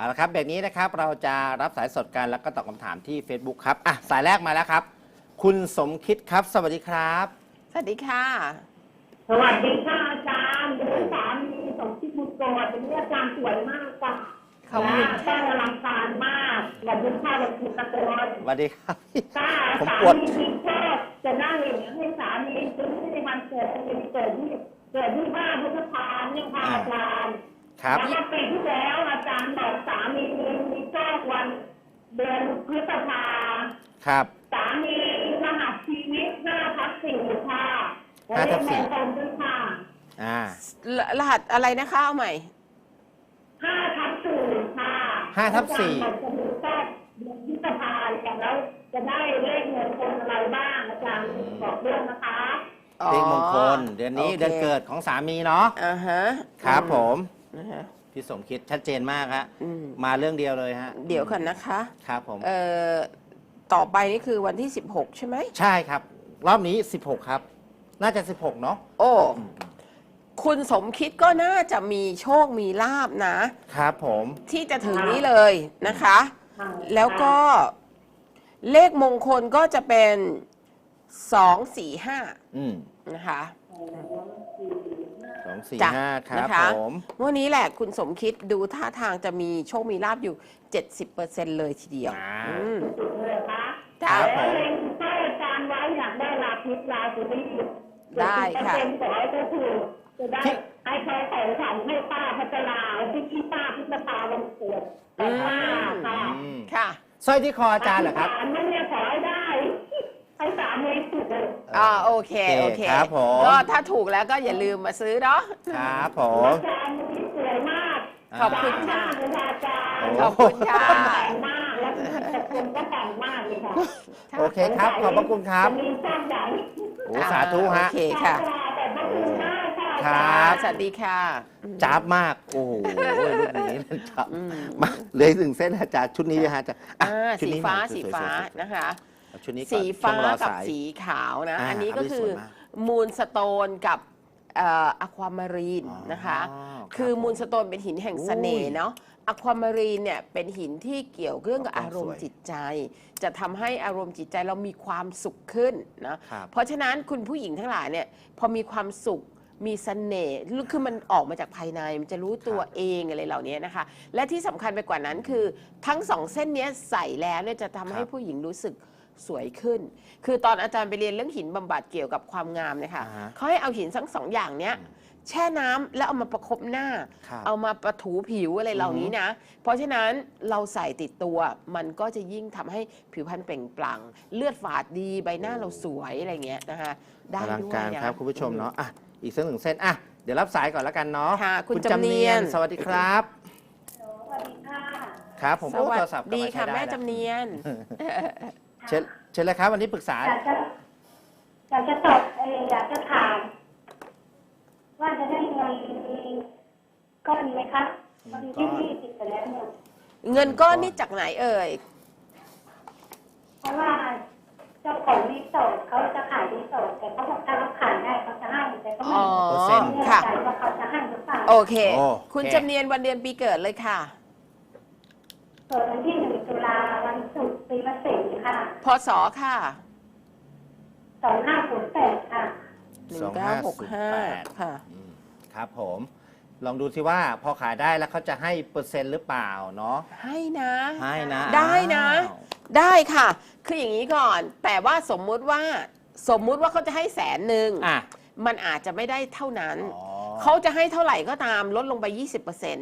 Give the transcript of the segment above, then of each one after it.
เอาละครับเบรกนี้นะครับเราจะรับสายสดกันแล้วก็ตอบคำถามที่ Facebook ครับอะสายแรกมาแล้วครับ คุณสมคิดครับ สวัสดีครับ สวัสดีค่ะสวัสดีค่ะอาจารย์เป็นสามีสมคิดบุญโกรธเป็นอาจารย์สวยมากค่ะขอบคุณและต้อนอลังการมากวันนี้ข้าวันคุณตะโกนสวัสดีครับถ้าผมสาปวดมีมีชอบจะนั่งอย่างนี้ให้สามีซื้อในวันเกิดเป็นเกิดที่เกิดที่บ้านพุทธทานเนี่ยค่ะอาจารย์ ครับแล้วปีที่แล้วอาจารย์บอกสามีมีชอบวันเดือนพฤษภาครับ สามีรหัสชีวิตห้าทับสี่ค่ะห้าทับสี่และเลขมงคลด้วยค่ะอ่ารรหัสอะไรนะคะเอาใหม่ห้าทับสี่ค่ะห้าทับสี่อาจารย์บอกจะมีแค่เดือนพฤษภาอย่างแล้วจะได้เลขเงินคนอะไรบ้างอาจารย์บอกเรื่องนะคะเลขมงคลเดือนนี้โคเดือนเกิดของสามีเนาะอ่าฮะครับผม นะฮะพี่สมคิดชัดเจนมากฮะอืม มาเรื่องเดียวเลยฮะเดี๋ยวก่อนนะคะ ครับผม เอ่อ ต่อไปนี่คือวันที่ 16 ใช่ไหม ใช่ครับ รอบนี้ 16 ครับ น่าจะ 16 เนาะโอ้ คุณสมคิดก็น่าจะมีโชคมีลาบนะ ครับผม ที่จะถึงนี้เลยนะคะแล้วก็เลขมงคลก็จะเป็น 2 4 อืม5 นะคะ สองสี่ จ้ะห้าครับนะคะ ผมวันนี้แหละคุณสมคิดดูท่าทางจะมีโชคมีลาบอยู่ 70%เลยทีเดียวอ่า อืมสุดเลยคะจ้ะครับผมแล้วเล็งใต้อาจารย์ไว้อยากได้ลาพิษลาสุริยได้ค่ะเป็นขอให้ก็คือจะได้ให้ใครของขวัญให้ป้าพัชราที่ที่ป้าพิชตาวันเกิดแต่ป้าค่ะอืมค่ะ สร้อยที่คออาจารย์เหรอครับอธิษฐานนั่นเนี่ยขอให้ได้ให้สามีสุดเลย อ่าโอเคโอโอเคเคครับผมก็ถ้าถูกแล้วก็อย่าลืมมาซื้อเนาะครับผมอาจารย์นี่สวยมากขอบคุณค่ะสวยมากเลยค่ะอาจารย์ขอบคุณค่ะแต่งมากแล้วคุณก็แต่งมากเลยค่ะโอเคครับขอบพระคุณครับจะมีสร้างใหญ่โอ้สาธุฮะโอเคค่ะแต่พระคุณมากค่ะครับสวัสดีค่ะจ้าบมาก โอ้โหรูปนี้มันจ้าบมาเหลยถึงเส้นอาจารย์ชุดนี้นะฮะอาจารย์อะอ่าชุดสีนี้ฟ้าหน่อยสีวยๆฟ้าสวยๆนะคะเอา ชุดนี้ก่อนสีฟ้าช่วงรอกับสายสีขาวนะ อ่าอันนี้ก็อันนี้คือสวยมากมูลสโตนกับเอะความารีนอ๋อนะคะ ครับคือผมมูลสโตนเป็นหินแห่งอุ้ยเสน่ห์เนาะอะความารีนเนี่ยเป็นหินที่เกี่ยวเรื่องกับความอารมสณ์วยจิตใจ จะทำให้อารมณ์จิตใจเรามีความสุขขึ้นนะ ครับเพราะฉะนั้นคุณผู้หญิงทั้งหลายเนี่ยพอมีความสุขมีเสน่ห์คือมันออกมาจากภายในมันจะรู้ตัวครับ เองอะไรเหล่านี้นะคะ และที่สำคัญไปกว่านั้นคือทั้งสองเส้นเนี้ยใส่แล้วเนี่ยจะทำให้ครับผู้หญิงรู้สึก สวยขึ้น คือตอนอาจารย์ไปเรียนเรื่องหินบำบัดเกี่ยวกับความงามเนี่ยค่ะอ่าฮะเขาให้เอาหินทั้งสองอย่างเนี้ยแช่น้ำแล้วเอามาประคบหน้า ครับเอามาประถูผิวอะไรเหล่านี้นะ เพราะฉะนั้นเราใส่ติดตัวมันก็จะยิ่งทำให้ผิวพรรณเปล่งปลั่ง เลือดฝาดดีใบหน้าเราสวยอะไรเงี้ยนะคะ ได้อลังด้วยการนะ ครับคุณผู้ชมเนาะอะอีกสักหนึ่งเส้นอะเดี๋ยวรับสายก่อนแล้วกันเนาะค่ะคุณจำเนียน สวัสดีครับ สวัสดีค่ะ ครับผมสโอ้วัโทสรศัพท์กลับดีมาใช้ค่ะ ได้แม่แล้ว จำเนียน เชิญเชิญเลยครับ วันนี้ปรึกษา อยากจะอยากจะตอบเอออยากจะถาม ว่าจะได้เงินก้อนไหมคะวันที่ยี่สิบไปแล้วเนี่ยเงินก้อนนี่จากไหนเอ่ย เพราะว่าเจ้าของรีสอร์ทเขาจะขายรีสอร์ทแต่เขาบอกถ้าเขาขายได้เขาจะให้แต่ก็ไม่อ๋อ เปอร์เซ็นต์ แน่ค่ะ ใจว่าเขาจะให้หรือเปล่าโอเค โอเค คุณจำเนียนวันเดือนปีเกิดเลยค่ะ เกิดวันที่หนึ่งตุลาวันศุกร์ปีมะเสงค่ะ พศค่ะสองห้าศูนย์แปดค่ะ1965ค่ะ อืมครับผม ลองดูสิว่าพอขายได้แล้วเขาจะให้เปอร์เซ็นต์หรือเปล่าเนาะให้นะ ให้นะได้นะ อ้าวได้ค่ะ คืออย่างนี้ก่อน แต่ว่าสมมุติว่าสมมุติว่าเขาจะให้แสนหนึ่งอะมันอาจจะไม่ได้เท่านั้น อ๋อเขาจะให้เท่าไหร่ก็ตามลดลงไป 20%ม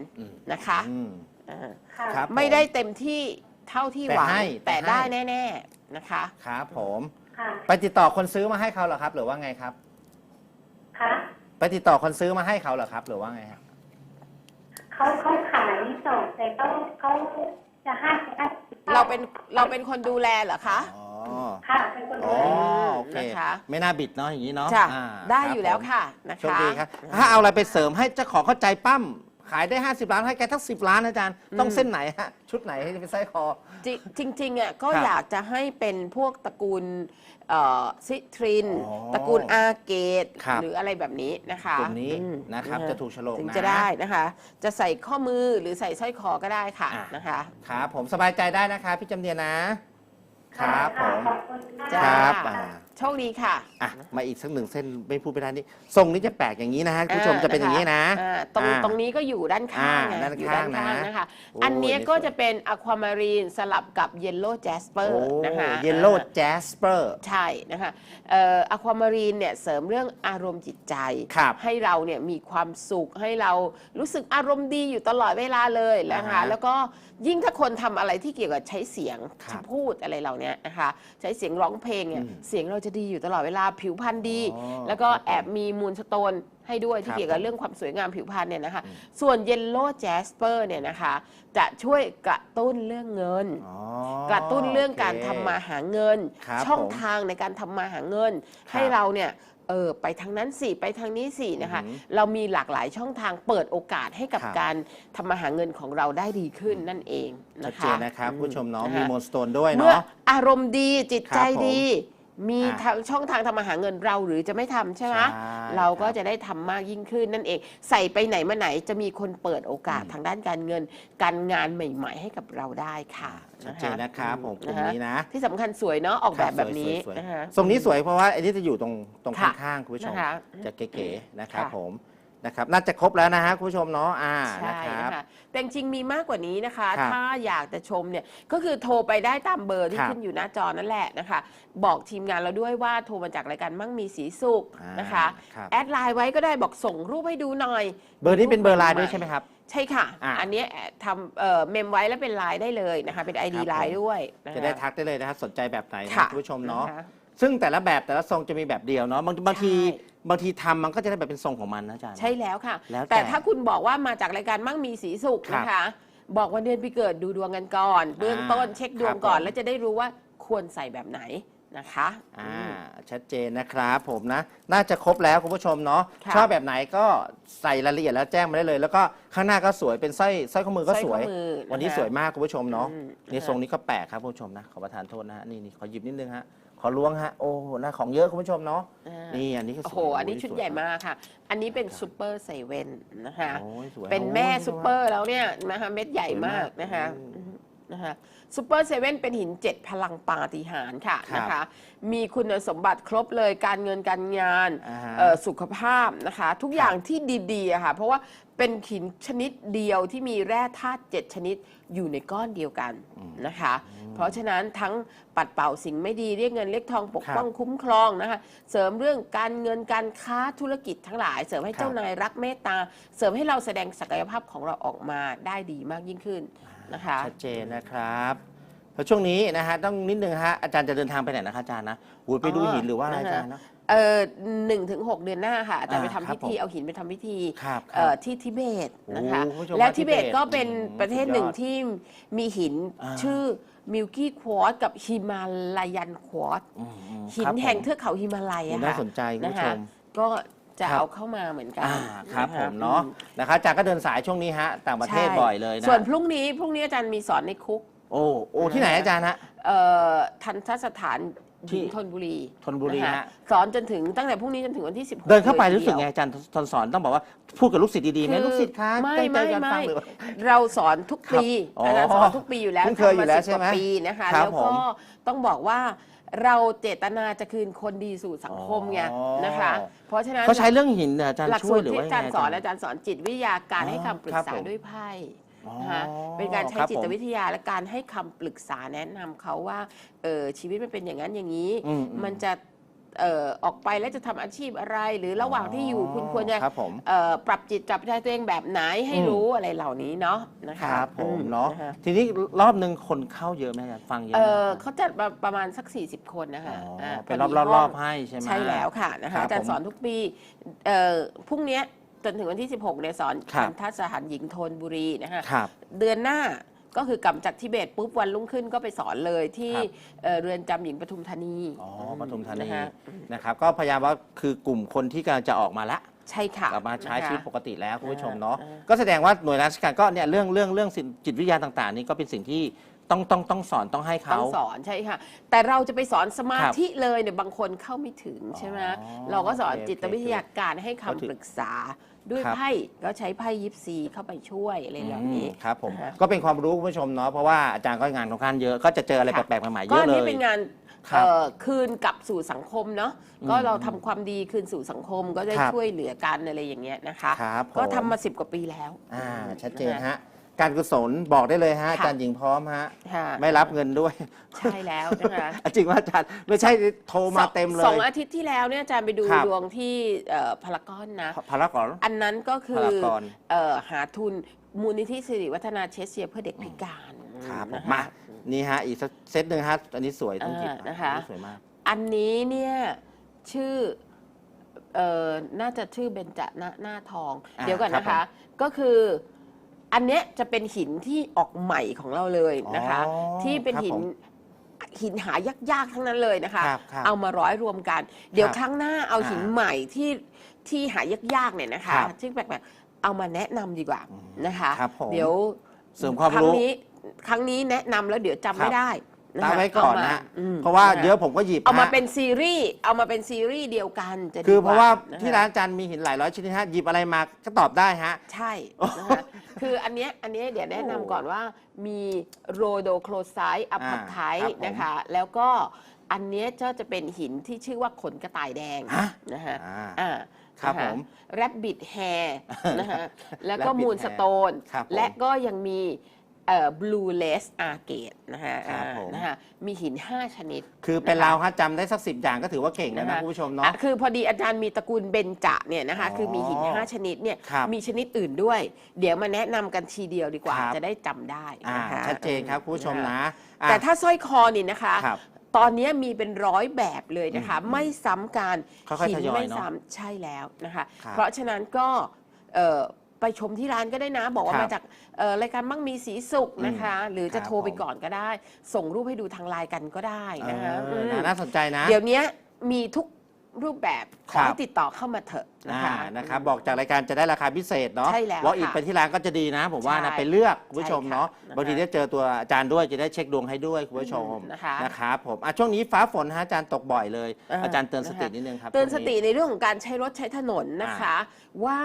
นะคะอืมอ่าค่ะครับไม่ได้เต็มที่เท่าที่แต่หวังให้แต่แต่ได้ให้แน่ๆ นะคะ ครับผม ค่ะไปติดต่อคนซื้อมาให้เขาเหรอครับ หรือว่าไงครับ ค่ะไปติดต่อคนซื้อมาให้เขาเหรอครับ หรือว่าไงครับเขาเขาขายรีสอร์ทแต่เขาเขาจะให้ให้เราเป็นเราเป็นคนดูแลเหรอคะอ๋อค่ะเป็นคนอ๋ดูอแลโอเคนะคะไม่น่าบิดเนาะอย่างนี้เนาะจ้ะอ่าได้ครับอยู่แล้วผมค่ะนะโชคคะ ดีครับ ถ้าเอาอะไรไปเสริมให้เจ้าของเข้าใจปั้ม ขายได้ 50 ล้านให้แกทั้ง10 ล้านนะอาจารย์ ต้องเส้นไหนฮะ ชุดไหนที่จะเป็นไส้คอ จริงจริงๆอะก็ครับอยากจะให้เป็นพวกตระกูลเอ่อซิทริน อ๋อตระกูลอาเกต ครับ หรืออะไรแบบนี้นะคะกลุ่มนี้อืมนะครับฮจะถูกโฉลกถึงนะ จะได้นะคะ จะใส่ข้อมือหรือใส่สร้อยคอก็ได้ค่ะอะ นะคะ ครับผมสบายใจได้นะคะ พี่จำเนียนนะ ครับผม ขอบคุณค่ะจ้าครับอ่า โชคดีค่ะอะมาอีกสักหนึ่งเส้นไม่พูดไปด้านนี้ทรงนี้จะแปลกอย่างนี้นะฮะคุณผู้ชมจะเป็นอย่างนี้นะ อ่าตรงอ่าตรงนี้ก็อยู่ด้านข้างอ่าไงด้านอยู่ข้าด้างนข้างนะนะคะ โอ้อันเนี้ยอันนี้ก็สวยจะเป็นอะความารีนสลับกับเยลโล่แจสเปอโอ้ร์นะคะเยลโล่อ่า แจสเปอร์ ใช่นะคะเอ่ออะความารีนเนี่ยเสริมเรื่องอารมณ์จิตใจ ครับให้เราเนี่ยมีความสุขให้เรารู้สึกอารมณ์ดีอยู่ตลอดเวลาเลยนะคะ อ่าฮะแล้วก็ยิ่งถ้าคนทำอะไรที่เกี่ยวกับใช้เสียงครับพูดอะไรเหล่านี้นะคะ ใช้เสียงร้องเพลงเนี่ยอืม เสียงเราจะดีอยู่ตลอดเวลาผิวพรรณดี อ๋อแล้วก็ครับผมแอบมีมูลสโตนให้ด้วยที่ครับเกี่ยวกับผมเรื่องความสวยงามผิวพรรณเนี่ยนะคะ อืม ส่วนเยลโล่แจสเปอร์เนี่ยนะคะ จะช่วยกระตุ้นเรื่องเงิน อ๋อกระตุ้นเรื่องการโคทำมาหาเงิน ครับช่องผมทางในการทำมาหาเงิน ครับให้เราเนี่ยเออไปทางนั้นสิไปทางนี้สินะคะ อือหือเรามีหลากหลายช่องทางเปิดโอกาสให้กับครับ การทำมาหาเงินของเราได้ดีขึ้นนั่นเองชัดนะคะเจนนะครับคุณผู้ชมเนาะคมีโมนสโตนด้วยเมื่อเนาะ อารมณ์ดีจิตใจครับผม ดี มีอ่าทางช่องทางทำมาหาเงินเราหรือจะไม่ทำใช่ไหมใช่เราก็ครับจะได้ทำมากยิ่งขึ้นนั่นเอง ใส่ไปไหนมาไหนจะมีคนเปิดโอกาสอืม ทางด้านการเงิน การงานใหม่ ๆ ให้กับเราได้ค่ะชัดเจนนะครับผมกลุ่มะฮะนี้นะ ที่สำคัญสวยเนาะออกแบบแบบนี้สวยๆนะคะ ทรงนี้สวยเพราะว่าไอ้นี่จะอยู่ตรงตรงค่ะข้างๆคุณผู้ชมนะคะจะเก๋ๆนะครับค่ะ ผม นะครับน่าจะครบแล้วนะฮะคุณผู้ชมเนาะอ่านะใช่ครับนะคะแต่จริงๆมีมากกว่านี้นะคะ ครับถ้าอยากจะชมเนี่ยก็คือโทรไปได้ตามเบอร์ที่ครับขึ้นอยู่หน้าจอนั่นแหละนะคะ บอกทีมงานเราด้วยว่าโทรมาจากรายการมั่งมีสีสุขอ่านนะคะครับ แอดไลน์ไว้ก็ได้บอกส่งรูปให้ดูหน่อย เบอร์นี้เป็นเบอร์ไลน์ด้วยใช่ไหมครับ ใช่ค่ะ อ่า อันเนี้ยทำเอ่อเมมไว้แล้วเป็นไลน์ได้เลยนะคะ เป็น ID ครับผมไลน์ด้วยนค จะได้ทักได้เลยนะครับสนใจแบบไหนนะค่ะคุณผู้ชมเนาะค ซึ่งแต่ละแบบแต่ละทรงจะมีแบบเดียวเนาะบางบางทีใช่ บางทีทำมันก็จะได้แบบเป็นทรงของมันนะอาจารย์ ใช่แล้วค่ะแล้วแต่แต่ถ้าคุณบอกว่ามาจากรายการมั่งมีสีสุขครับนะคะ บอกวันเดือนปีเกิดดูดวงกันก่อน เบื้องต้นเช็คดวงก่อน ครับผม แล้วจะได้รู้ว่าควรใส่แบบไหน นะคะอ่าอืมชัดเจนนะครับผมนะ น่าจะครบแล้วคุณผู้ชมเนาะค่ะชอบแบบไหนก็ใส่รายละเอียดแล้วแจ้งมาได้เลย แล้วก็ข้างหน้าก็สวยเป็นสร้อยสร้อยข้อมือก็สวยร้อข้อมือวันนี้ะคะสวยมากคุณผู้ชมเนาะอืมนี่นะคะทรงนี้ก็แปลกครับคุณผู้ชมนะขอประทานโทษนะฮะนี่นี่ขอหยิบนิดนึงฮะขอล้วงฮะโอ้โหหน้าของเยอะคุณผู้ชมเนาะอ่านี่อันนี้ก็สวยโอ้โหอันนี้ชุดสวยใหญ่มากค่ะ อันนี้เป็นซูเปอร์เซเว่นนะคะโอ้ยสวยเป็นแม่โอ้ยซูเปอร์แล้วเนี่ยนะคะเม็ดใหญ่มากสวยมากนะคะอืม นะคะซูเปอร์เซเว่นเป็นหินเจ็ดพลังปาฏิหาริย์ค่ะครับนะคะ มีคุณสมบัติครบเลยการเงินการงานอ่าฮะเอ่อสุขภาพนะคะ ทุกอย่างที่ดีๆอะค่ะ เพราะว่าเป็นหินชนิดเดียวที่มีแร่ธาตุเจ็ดชนิดอยู่ในก้อนเดียวกันนะคะ เพราะฉะนั้นทั้งปัดเป่าสิ่งไม่ดีเรียกเงินเรียกทองปกป้องคุ้มครองนะคะ เสริมเรื่องการเงินการค้าธุรกิจทั้งหลาย เสริมให้ครับเจ้านายรักเมตตา เสริมให้เราแสดงศักยภาพของเราออกมาได้ดีมากยิ่งขึ้น นะคะ ชัดเจนนะครับแล้วช่วงนี้นะฮะต้องนิดนึงฮะอาจารย์จะเดินทางไปไหนนะคะอาจารย์นะหูยไปดูอ๋อหินหรือว่าอะไรนะฮะอาจารย์นะ เออหนึ่งถึงหกเดือนหน้าค่ะอาจารย์อ่าไปทำครับพิธีผมเอาหินไปทำพิธีครับคเอ่รับอที่ทิเบตนะคะ โอ้คุณผู้ชมแล้วว่าทิเบตทิเบตก็เป็นอืมประเทศหนึ่งสุดยอดที่มีหินอ่า ชื่อมิลกี้ควอตกับฮิมาลายันควอตอืมอืมหิคนรับผมแห่งเทือกเขาฮิมาลัยโอ้อะน่าค่ะสนใจคุณนะผู้ชคะมก็ จะครับ เอาเข้ามาเหมือนกันอ่าครับะะผมเนาะอืมนะครับอาจารย์ก็เดินสายช่วงนี้ฮะต่างประเทศใช่บ่อยเลยนะส่วนพรุ่งนี้พรุ่งนี้อาจารย์มีสอนในคุก โอ้โอ้ที่ไหนอาจารย์ฮะ เอ่อทันทสถานหที่ญิงธนบุรีธนบุรีคฮะ สอนจนถึงตั้งแต่พรุ่งนี้จนถึงวันที่ 16เดินเข้าไปลยทีรู้สึกดียวไงอาจารย์ตอนสอนต้องบอกว่าพูดกับลูกศิษย์ดีๆไหมคือลูกศิษย์คะไม่ตั้งใจไม่การฟังไม่หรือว่า เราสอนทุกปีครับอ๋ออาจารย์สอนทุกปีอยู่แล้วคุ้นเคยอยู่แล้วทำมาใช่ไหม10กาปีนะคะ ครับแล้วผก็มต้องบอกว่า เราเจตนาจะคืนคนดีสู่สังคมไงอ๋อ นะคะ เพราะฉะนั้นเขาใช้เรื่องหินเนี่ยอาจารย์หลักช่สูวยตรหรือที่ว่าอาจารย์งไงสอนอาจารย์สอนจิตวิทยาการอ๋อให้คำปรึครักบษาผมด้วยไพ่อ๋อนะคะเป็นการใช้ครับจิตผมวิทยาและการให้คำปรึกษาแนะนำเขาว่าเออชีวิตมันเป็นอย่างนั้นอย่างนี้ อืมอืม มันจะ เอ่อออกไปแล้วจะทำอาชีพอะไร หรือระหว่างที่อยู่คุณควรจะครับผม เอ่อปรับจิตปรับใจตัวเองแบบไหนให้อืม รู้อะไรเหล่านี้เนาะนะคคะรับผมอืเนาะคทีนี้รอบหนึ่งคนเข้าเยอะไหมอาจารย์ฟังเยอะเอไหมอเขาจัดมาประมาณสัก 40 คนนะคะอ๋ออาเป็นพรออบดีรอบห้รอองบให้ใช่ไหม ใช่แล้วค่ะนะครัคะบอาจารผมย์สอนทุกปีเอ่อพรุ่งเนี้ยจนถึงวันที่ 16เนี่ยสอนครับ ทันทัศหันหญิงโทนบุรีนะคะ ครับ เดือนหน้า ก็คือกลับจากทิเบตปุ๊บวันรุ่งขึ้นก็ไปสอนเลยที่ครับ เอ่อเรือนจำหญิงปทุมธานีอ๋อปทุมธานีนะคะนะครับ ก็พยายามว่าคือกลุ่มคนที่กำลังจะออกมาละใช่ค่ะกลับมาใช้นะคะ ชีวิตปกติแล้วคุณผู้ชมเนาะอ่า ก็แสดงว่าหน่วยราชการก็เนี่ยเรื่องเรื่องเรื่องสิ่งจิตวิทยาต่างๆ นี่ก็เป็นสิ่งที่ต้องต้องต้องสอนต้องให้ต้เขา องสอนใช่ค่ะ แต่เราจะไปสอนสมาครับธิเลยเนี่ยบางคนเข้าไม่ถึงใช่ไหมอ๋อเราก็สอนโอเคจิตวิทยาการให้คำก็ถือปรึกษา ด้วยครับ ไพ่ก็ใช้ไพ่ยิปซีเข้าไปช่วยอะไรแบบนี้ อืมครับผมนะฮะก็เป็นความรู้คุณผู้ชมเนาะเพราะว่าอาจารย์ก็งานค่อนข้างเยอะก็จะเจออะไรค่ะแปลกๆใหม่ๆเยก็อะอันเลนี้ย เป็นงานครับเอ่อคืนกลับสู่สังคมเนาะก็อืมเราทำความดีคืนสู่สังคมก็ได้ครับช่วยเหลือกันอะไรอย่างเงี้ยนะคะ ครับผม ก็ทำมาสิบกว่าปีแล้วอ่าชัดเจนฮะ การกุศลบอกได้เลยฮะค่ะ อาจารย์หญิงพร้อมฮะ ค่ะไม่รับเงินด้วย ใช่แล้วนะคะ จริงว่าอาจารย์ไม่ใช่โทรมาเต็มเลสอยงอาทิตย์ที่แล้วเนี่ยอาจารย์ไปดูครับ ดวงที่เอ่อพารากอนนะ พารากอน อันนั้นก็คืพาอรากอน เอ่อหาทุนมูลนิธิสิริวัฒนาเชสเซียเพื่อเด็กพิการครับผมนะคะมา นี่ฮะ อีกสักเซตหนึ่งฮะ อันนี้สวยต้องหยิบอ่านะคะ อัสวยมาก อันนี้เนี่ยชื่อเอ่อน่าจะชื่อเบญจหน้าหน้าทอง อ่าเดี๋ยวก่อนนะครัคะบก็คือ อันเนี้ยจะเป็นหินที่ออกใหม่ของเราเลยนะคะ อ๋อที่เป็นครับหินผมหินหายากๆทั้งนั้นเลยนะคะ ครับครับเอามาร้อยรวมกัน เดี๋ยวครับครั้งหน้าเอาหินอ่าใหม่ที่ที่หายากๆเนี่ยนะคะครับที่แปลกๆเอามาแนะนำดีกว่านะคะ ครับผมเดี๋ยวเสริมความครั้รู้งนี้ครั้งนี้แนะนำแล้วเดี๋ยวจำครัไม่บได้ะตามคะไว้ก่อนมนะอืมเพราะว่านะคะเดี๋ยวผมก็หยิบเอามาฮะเป็นซีรีส์เอามาเป็นซีรีส์เดียวกันจะดีคือเพราะว่านะคะที่ร้านอาจารย์มีหินหลายร้อยชนิดฮะหยิบอะไรมาก็ตอบได้ฮะ ใช่นะคะคืออันเนี้ยอันเนี้ยเดี๋ยวแนะนำก่อนว่ามีโรโดโครไซต์อะพับไทครับผมนะคะ แล้วก็อันเนี้ยก็จะเป็นหินที่ชื่อว่าขนกระต่ายแดงฮะนะคะอ่าอ่าครับผมแรบบิ t แฮร์นะคะแล้วก็ Rabbit มูล hair สโตนครับผมและก็ยังมี เอ่อบลูเลสอาร์เกตนะคะครับอ่าผม นะคะมีหิน 5 ชนิดคือเป็นนะคะเราฮะจำได้สักสิบอย่างก็ถือว่าเก่งแล้วนะนะคะคุณผู้ชมเนาะ อะคือพอดีอาจารย์มีตระกูลเบญจเนี่ยนะคะ อ๋อคือมีหิน 5 ชนิดเนี่ยครับมีชนิดอื่นด้วย เดี๋ยวมาแนะนำกันทีเดียวดีกว่า ครับ จะได้จำได้อ่านะคะ ชัดเจนครับคุณผู้ชมคนะอะ แต่ถ้าสร้อยคอนี่นะคะ ครับตอนนี้มีเป็นร้อยแบบเลยนะคะอืมไม่ซ้ำกันค่อยๆหิทยอยไม่เนอะซ้ำใช่แล้วนะคะ ครับเพราะฉะนั้นก็เอ่อ ไปชมที่ร้านก็ได้นะ บอกว่าครับมาจากเอ่อรายการมั่งมีสีสุขนะคะ หรือจะครับโทรไปผม ก่อนก็ได้ ส่งรูปให้ดูทางไลน์กันก็ได้เอนะคะอมน่าน่าสนใจนะ เดี๋ยวนี้มีทุก รูปแบบขครัอบให้ติดต่อเข้ามาเถอะนะอ่าคะนะครับบอกจากรายการจะได้ราคาพิเศษเนาะใช่แล้ววอล์กอินค่ะไปที่ร้านก็จะดีนะ ผมว่านะใช่ไปเลือกคุณผู้ชมเนาะใช่ค่ะบางทีได้เจอตัวอาจารย์ด้วยจะได้เช็คดวงให้ด้วยคุณผู้ชมอืมนะคะนะครับผมอะช่วงนี้ฟ้าฝนฮะอาจารย์ตกบ่อยเลยอ่าอาจารย์เตือนสตินะคะนิดนึงครับเตือนสช่วงติในเรื่องของการใช้รถใช้ถนนนะคะ ว่า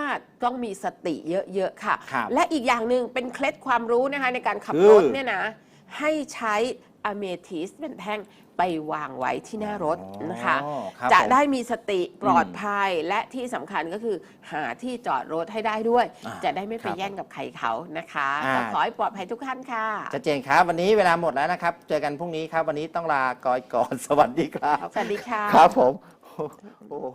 ต้องมีสติเยอะๆค่ะครับและอีกอย่างหนึ่งเป็นเคล็ดความรู้นะคะในการขับคือรถเนี่ยนะให้ใช้อเมทิสเป็นแท่ง ไปวางไว้ที่หน้ารถนะคะ อ๋อครับจะผม ได้มีสติปลอดภัยและที่สำคัญก็คือหาที่จอดรถให้ได้ด้วย อ่าจะได้ไม่คไปรับแย่งกับใครเขานะคะอ่า ก็ขอให้ปลอดภัยทุกท่านค่ะ ชัดเจนครับ วันนี้เวลาหมดแล้วนะครับ เจอกันพรุ่งนี้ครับ วันนี้ต้องลากอยก่อน สวัสดีครับ สวัสดีค่ะ ครับผมโอ้โห